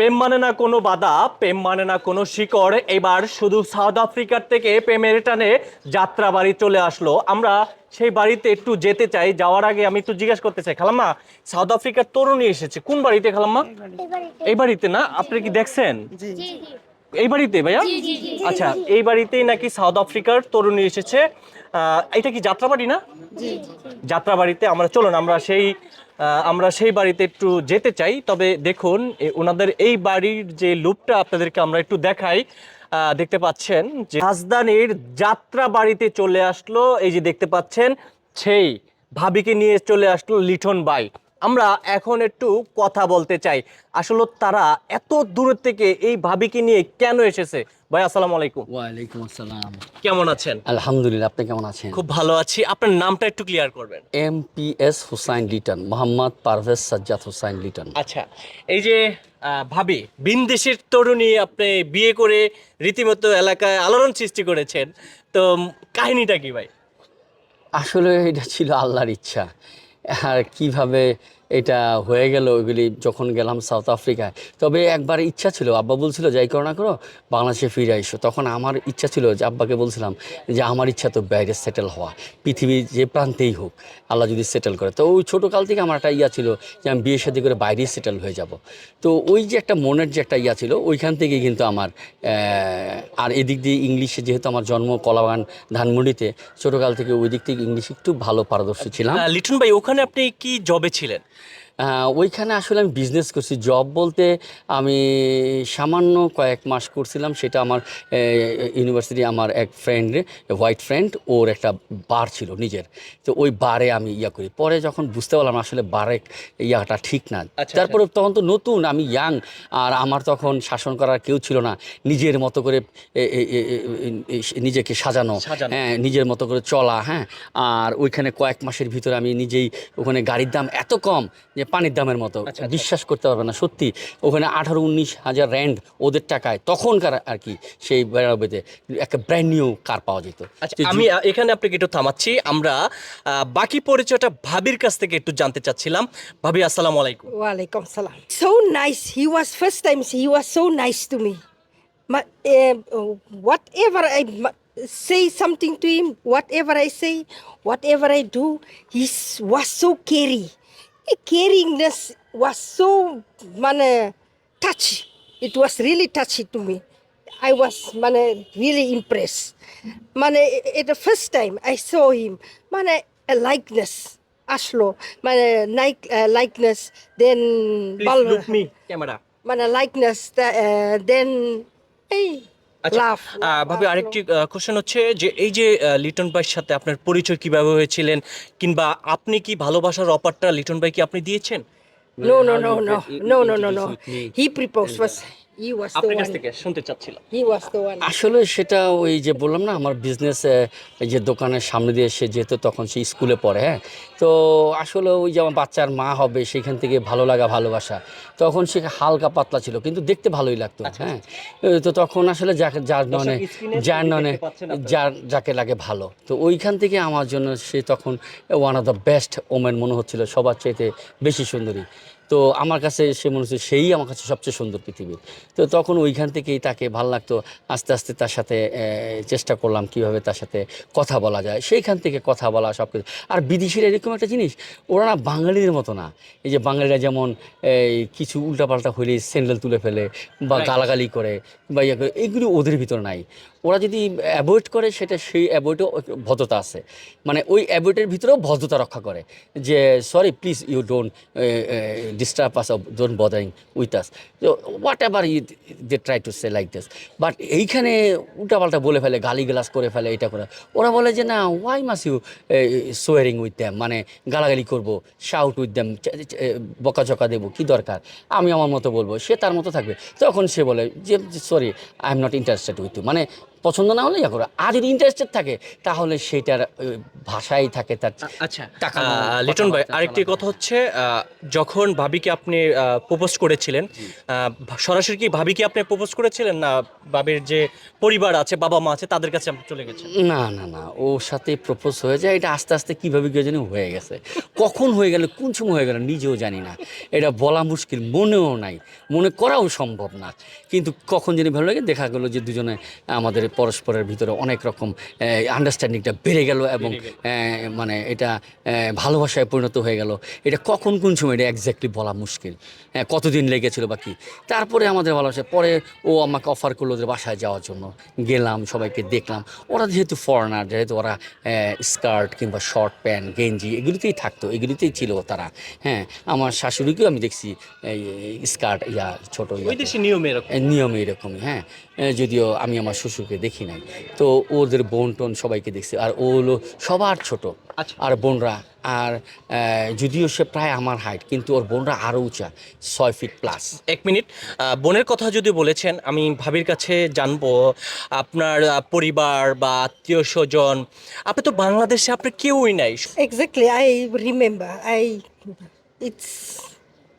প্রেম মানে না কোনো বাধা প্রেম মানে না কোনো শিকড়। এবার শুধু সাউথ আফ্রিকার থেকে প্রেমের টানে যাত্রা বাড়ি চলে আসলো। আমরা সেই বাড়িতে একটু যেতে চাই যাওয়ার আগে আমি একটু জিজ্ঞেস করতে চাই। খালাম্মা সাউথ আফ্রিকার তরুণী এসেছে। কোন বাড়িতে খালাম্মা? এই বাড়িতে। না? আপনি কি দেখছেন? এই বাড়িতে ভাইয়া? আচ্ছা এই বাড়িতেই নাকি সাউথ আফ্রিকার তরুণী এসেছে। এটা কি যাত্রাবাড়ি না? যাত্রাবাড়িতে আমরা চলুন আমরা সেই আমরা সেই বাড়িতে একটু যেতে চাই। তবে দেখুন ওনাদের এই বাড়ির যে লুপটা আপনাদেরকে আমরা একটু দেখাই। দেখতে পাচ্ছেন যে রাজধানীর যাত্রা বাড়িতে চলে আসলো। এই যে দেখতে পাচ্ছেন, সেই ভাবিকে নিয়ে চলে আসলো লিঠন বাই। আমরা এখন একটু কথা বলতে চাই। আসলে তারা এত দূর থেকে এই ভাবিকে নিয়ে কেন এসেছে? ভাই আসসালামু আলাইকুম। ওয়ালাইকুম আসসালাম। কেমন আছেন? আলহামদুলিল্লাহ আপনি কেমন আছেন? খুব ভালো আছি। আপনার নামটা একটু ক্লিয়ার করবেন। M P S Hussain Liton Mohammad Parvez Sajjad Hussain Liton. আচ্ছা এই যে ভাবি বিনদেশের তরুণী আপনি বিয়ে করে রীতিমতো এলাকায় আলোড়ন সৃষ্টি করেছেন তো কাহিনীটা কি ভাই? আসলে এটা ছিল আল্লাহর ইচ্ছা। আর কীভাবে এটা হয়ে গেল ওইগুলি যখন গেলাম সাউথ আফ্রিকায় তবে একবার ইচ্ছা ছিল, আব্বা বলছিল, যাই করো না করো, বাংলাদেশে ফিরে আইসো। তখন আমার ইচ্ছা ছিল যে আব্বাকে বলছিলাম যে, আমার ইচ্ছা তো বাইরে সেটেল হওয়া পৃথিবীর যে প্রান্তেই হোক, আল্লাহ যদি সেটেল করে। তো ওই ছোটোকাল থেকে আমার একটা ইয়া ছিল যে, আমি বিয়ে শাদী করে বাইরেই সেটেল হয়ে যাব। তো ওই যে একটা মনের যে একটা ইয়া ছিল, ওইখান থেকে কিন্তু আমার আর এদিক দিয়ে ইংলিশে যেহেতু আমার জন্ম কলাবাগান ধানমন্ডিতে, ছোটোকাল থেকে ওই দিক থেকে ইংলিশ একটু ভালো পারদর্শী ছিলাম। লিটন ভাই, ওখানে আপনি কি জবে ছিলেন? ওইখানে আসলে আমি বিজনেস করছি। জব বলতে আমি সামান্য কয়েক মাস করছিলাম। সেটা আমার ইউনিভার্সিটি আমার এক ফ্রেন্ড হোয়াইট ফ্রেন্ড ওর একটা বার ছিল নিজের। তো ওই বারে আমি ইয়া করি। পরে যখন বুঝতে পারলাম আসলে বারে ইয়াটা ঠিক না। আচ্ছা। তারপরে তখন তো নতুন আমি ইয়াং আর আমার তখন শাসন করার কেউ ছিল না। নিজের মতো করে নিজেকে সাজানো সাজানো। হ্যাঁ নিজের মতো করে চলা হ্যাঁ। আর ওইখানে কয়েক মাসের ভিতরে আমি নিজেই ওখানে গাড়ির দাম এত কম যে পানির দামের মতো। আচ্ছা, আচ্ছা। বিশ্বাস করতে পারবে না সত্যি। ওখানে আঠারো উনিশ হাজার র্যান্ড ওদের টাকায় তখনকার আর কি সেই বেড়াবেতে একটা ব্র্যান্ড নিউ কার পাওয়া যেত। আচ্ছা আমি এখানে আপনাকে একটু থামাচ্ছি। আমরা বাকি পরিচয়টা ভাবির কাছ থেকে একটু জানতে চাচ্ছিলাম। ভাবি আসসালামু আলাইকুম। ওয়ালাইকুম salam. So nice he was first time He was so nice to me But ever I I ma- say something to him, whatever I say, whatever I do, he s- was so carry. the caringness was so mane, touch. It was really touchy to me. I was mane, really impressed. Mane, at the first time I saw him, mane, a likeness. Ashlo, mane, like, uh, likeness, then Please look me, camera. Mane, likeness, uh, then, hey, আচ্ছা ভাবে আরেকটি question হচ্ছে যে এই যে লিটন ভাইয়ের সাথে আপনার পরিচয় কীভাবে হয়েছিলেন কিংবা আপনি কি ভালোবাসার অপারটা লিটন ভাই কি আপনি দিয়েছেন? No, no, no, no, no, no, no, no. He proposed was আপনার কাছ থেকে শুনতে চাচ্ছিলাম। আসলে সেটা ওই যে বললাম না আমার বিজনেস যে দোকানের সামনে দিয়ে সে যেহেতু তখন সে স্কুলে পড়ে হ্যাঁ? তো আসলে ওই যে আমার বাচ্চার মা হবে সেখান থেকে ভালো লাগা ভালোবাসা তখন সে হালকা পাতলা ছিল কিন্তু দেখতে ভালোই লাগতো হ্যাঁ? তো তখন আসলে যাকে যার ননে যার ছবি ননে আপনারা। যার যাকে লাগে ভালো। তো ওইখান থেকে আমার জন্য সে তখন one of the best women মনে হচ্ছিল সবার চাইতে বেশি সুন্দরী। তো আমার কাছে সে মনে হচ্ছে সেই আমার কাছে সবচেয়ে সুন্দর পৃথিবীর। তো তখন ওইখান থেকেই তাকে ভালো লাগতো আস্তে আস্তে তার সাথে চেষ্টা করলাম কীভাবে তার সাথে কথা বলা যায়। সেইখান থেকে কথা বলা সব কিছু আর বিদেশিরা এরকম একটা জিনিস ওরা না বাঙালিদের মতো না। এই যে বাঙালিরা যেমন এই কিছু উল্টাপাল্টা হইলে স্যান্ডেল তুলে ফেলে বা গালাগালি করে বা ইয়ে করে এগুলি ওদের ভিতর নাই। ওরা যদি অ্যাভয়েড করে সেটা সেই অ্যাভয়েডও ভদ্রতা আছে। মানে ওই অ্যাভয়েডের ভিতরেও ভদ্রতা রক্ষা করে। যে sorry please you don't disturb us don't bothering with us whatever you they try to say like this but এইখানে উল্টাপাল্টা বলে ফেলে গালি গালাস করে ফেলে, এটা করে। ওরা বলে যে, না why must you swearing with them মানে গালাগালি করব শাউট উইথ দ্যাম বকাঝকা দেবো, কি দরকার? আমি আমার মতো বলব। সে তার মতো থাকবে। তখন সে বলে যে, sorry I am not interested with you মানে পছন্দ না হলে ইয়া করো। আর যদি ইন্টারেস্টেড থাকে তাহলে সেটার ভাষাই থাকে তার আচ্ছা টাকা লিটন ভাই আরেকটি কথা হচ্ছে যখন ভাবিকে আপনি প্রপোজ করেছিলেন সরাসরি কি ভাবিকে আপনি প্রপোজ করেছিলেন না ভাবির যে পরিবার আছে বাবা মা আছে তাদের কাছে আপনি চলে গেছেন? না না না ওর সাথে প্রপোজ হয়ে যায় এটা আস্তে আস্তে কীভাবে কেউ জানি হয়ে গেছে। কখন হয়ে গেল কোন সময় হয়ে গেল নিজেও জানি না। এটা বলা মুশকিল মনেও নাই মনে করাও সম্ভব না। কিন্তু কখন জানি ভালো লাগে দেখা গেলো যে দুজনে আমাদের পরস্পরের ভিতরে অনেক রকম আন্ডারস্ট্যান্ডিংটা বেড়ে গেল এবং মানে এটা ভালোবাসায় পরিণত হয়ে গেল। এটা কখন কোন সময় এটা এক্স্যাক্টলি বলা মুশকিল? হ্যাঁ, কতদিন লেগেছিল বা কি? তারপরে আমাদের ভালোবাসা পরে ও আমাকে অফার করল যে বাসায় যাওয়ার জন্য। গেলাম সবাইকে দেখলাম। ওরা যেহেতু ফরেনার যেহেতু ওরা স্কার্ট কিংবা শর্ট প্যান্ট গেঞ্জি এগুলিতেই থাকতো এগুলিতেই ছিল তারা। হ্যাঁ আমার শাশুড়িকেও আমি দেখছি স্কার্ট ইয়া ছোটো নিয়ম এরকম। নিয়ম এরকমই হ্যাঁ। যদিও আমি আমার শ্বশুরকে দেখি নাই তো ওদের বোন টোন সবাইকে দেখছি আর ও হলো সবার ছোট আচ্ছা। আর বোনরা আর যদিও সে প্রায় আমার হাইট কিন্তু ওর বোনরা আরও উঁচা ছয় ফিট প্লাস এক মিনিট বোনের কথা যদি বলেছেন আমি ভাবির কাছে জানব আপনার পরিবার বা আত্মীয় স্বজন আপনি তো বাংলাদেশে আপনার কেউই নাই Exactly, I remember. I, it's,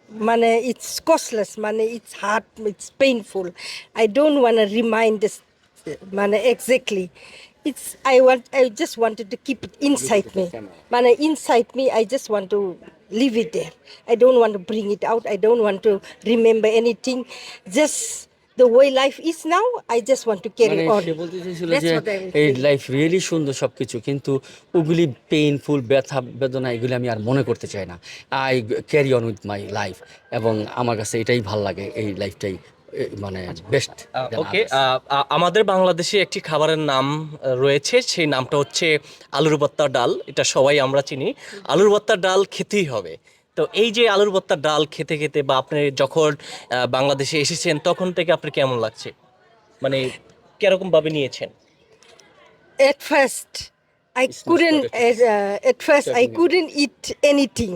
mane, it's costless, mane, it's hard, it's painful. I don't want to mane, exactly. It's, I want, I just wanted to keep it inside me. Mane, inside me, I just want to leave it there. I don't want to bring it out. I don't want to remember anything. Just the way life is now, I just want to carry মানে on. সে বলতে চাইছিল যে এই. Life really সুন্দর সব কিছু কিন্তু ওগুলি পেইনফুল ব্যথা বেদনা এগুলি আমি আর মনে করতে চাই না I carry on with my life এবং আমার কাছে এটাই ভালো লাগে এই লাইফটাই মানে বেস্ট ওকে আমাদের বাংলাদেশে একটি খাবারের নাম রয়েছে সেই নামটা হচ্ছে আলুর ভর্তার ডাল এটা সবাই আমরা চিনি। আলুর ভর্তার ডাল খেতেই হবে। তো এই যে আলুর ভর্তার ডাল খেতে খেতে বা আপনি যখন বাংলাদেশে এসেছেন তখন থেকে আপনার কেমন লাগছে? মানে কীরকম ভাবে নিয়েছেন? At first i couldn't potato. uh, at first it Chutney.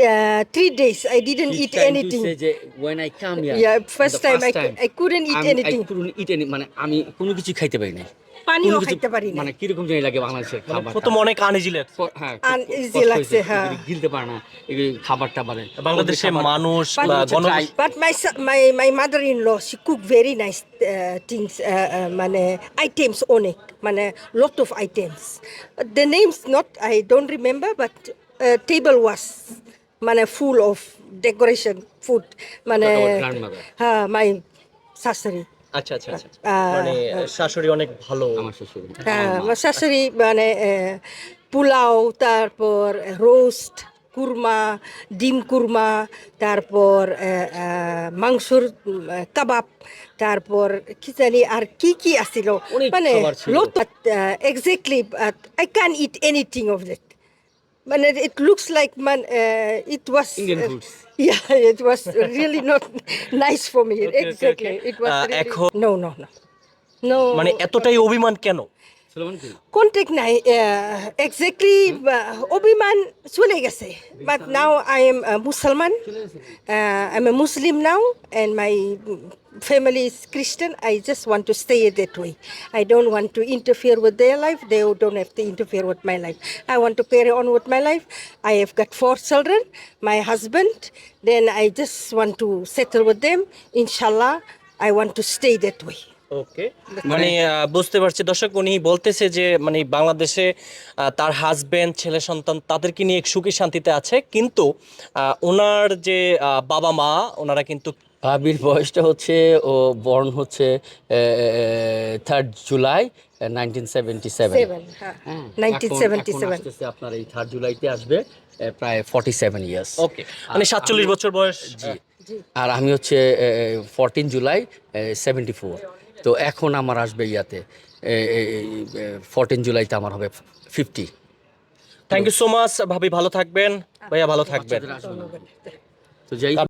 Uh, three days i didn't eat anything when I come here Yeah, first the time I I couldn't eat anything. I couldn't eat any মানে আমি কোনো কিছু খাইতে পারি না পানিও খাইতে পারি না। মানে কীরকম জানি লাগে বাংলাদেশের খাবার প্রথম অনেক আনিজি লাগছে হ্যাঁ খুব লাগছে, হ্যাঁ। গিলতে পারে না খাবার টাবারে বাংলাদেশে মানুষ But- বা গণ but my son- my my mother-in-law she cook very nice uh, things uh, uh, মানে items অনেক মানে lot of items the names not i don't remember but uh, table was মানে ফুল অফ decoration ফুড মানে. হ্যাঁ my শাশুড়ি। আচ্ছা আচ্ছা আচ্ছা মানে শাশুড়ি অনেক ভালো। আমার শ্বশুর হ্যাঁ আমার শাশুড়ি মানে পোলাও তারপর রোস্ট কুরমা ডিম কুরমা তারপর মাংসর কাবাব তারপর কি জানি আর কি কি আসিল মানে exactly I can it anything of that মানে ইট লুকস লাইক মান ইট ওয়াজ Indian foods. Yeah, it was really not nice for me. okay, exactly. okay. It was Uh, really... এখন- No, no, no. No. মানে এতটাই অভিমান কেন সুলেমান কি contact নাই uh, exactly uh, অভিমান চলে গেছে but now I am a Muslim uh, I'm a Muslim now and my family is Christian I just want to stay that way I don't want to interfere with their life they don't have to interfere with my life I want to carry on with my life I have got four children my husband then I just want to settle with them inshallah I want to stay that way Okay মানে বুঝতে পারছি। দর্শক উনি বলতেছে যে মানে বাংলাদেশে তার হাজবেন্ড ছেলে সন্তান তাদেরকে নিয়ে সুখী শান্তিতে আছে। কিন্তু ওনার যে বাবা মা ওনারা কিন্তু ভাবির বয়সটা হচ্ছে ও বর্ন হচ্ছে third July nineteen seventy seven Seven। 1977 আপনার এই থার্ড জুলাইতে আসবে প্রায় ফর্টি সেভেন ইয়ার্স ওকে মানে সাতচল্লিশ বছর বয়স। জি। আর আমি হচ্ছে ফোরটিন জুলাই সেভেন্টি ফোর তো এখন আমার আসবে ইয়াতে ফোরটিন জুলাইতে আমার হবে fifty thank you so much ভাবি ভালো থাকবেন। ভাইয়া ভালো থাকবেন। তো যাই